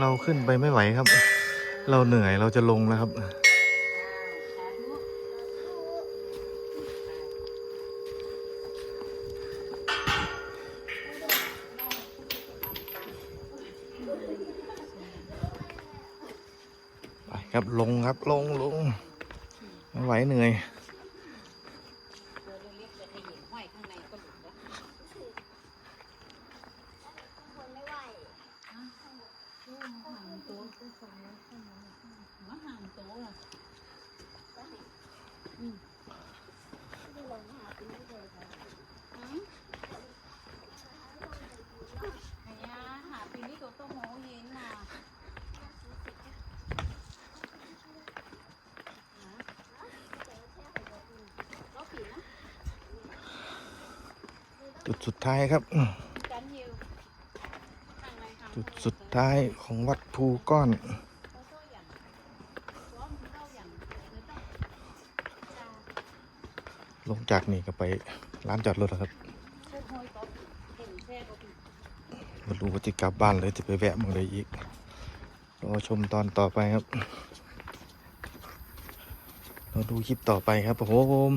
เราขึ้นไปไม่ไหวครับ เราเหนื่อยเราจะลงแล้วครับ ไปครับลงครับลงลงไม่ไหวเหนื่อยหาปีนี้ตัวโตโมเย็นน่ะจุดสุดท้ายครับกัน ยิวทางไหนทางจุดสุดท้ายของวัดภูก้อน โตโตอย่างร้อนเข้าอย่างเลยต้อง ลงจากนี่ก็ไปร้านจอดรถแล้วครับมารู้ว่าจะกลับบ้านเลยจะไปแวะเมืองใดอีก รอชมตอนต่อไปครับ เราดูคลิปต่อไปครับผม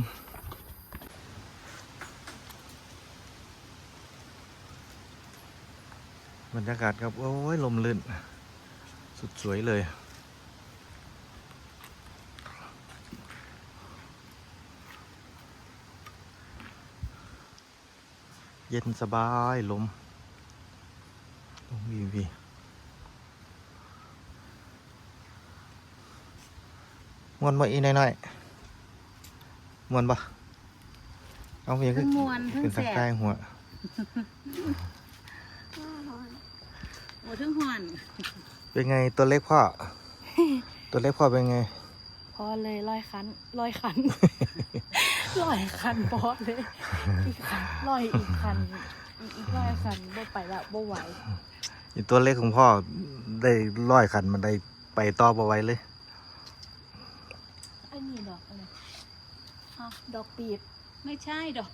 บรรยากาศครับ โอ้ย ลมลื่น สุดสวยเลย เย็นสบายลมลมวีวีมวนบ่อีน้อยๆมวนบ่เอาเมียทั้งมวนทั้งเป็นแสทางบใต้หัวโอ้ทั้งหอนเป็นไงตัวเล็กพ่อ ตัวเล็กพ่อเป็นไง พอเลยร้อยคันร้อยคัน ร้อยคันพอเลยอีกคันร้อยอีกคันอีกอีกร้อยคันบ่ไปละบ่ไหวอีตัวเล็กของพ่อได้ร้อยขันมันได้ไปต่อบ่ไหว้เลยอันนี้ดอกอะไรฮะดอกปีบไม่ใช่ดอก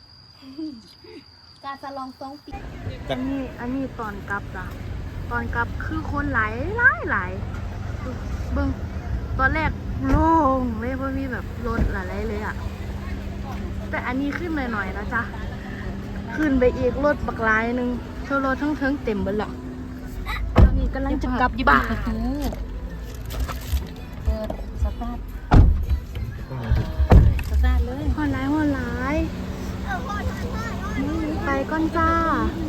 กาสะลองสองปีอันนี้อันนี้ตอนกลับจ้ะตอนกลับคือคนหลายหลายหลายเบิ่งตอนแรกโล่งเลยเพราะมีแบบรถหลายๆเลยอะ แต่อันนี้ขึ้นหน่อยๆนะจ๊ะ ขึ้นไปอีกรถบักหลายหนึงเท่ารถทั้งเทิงเต็มเบิดละตอนนี้กำลังจะกลับบ้านประตูเปิดสตาร์ทสตาร์ทเลยหอนหลายหอนหลาย ไปก่อนจ้าไ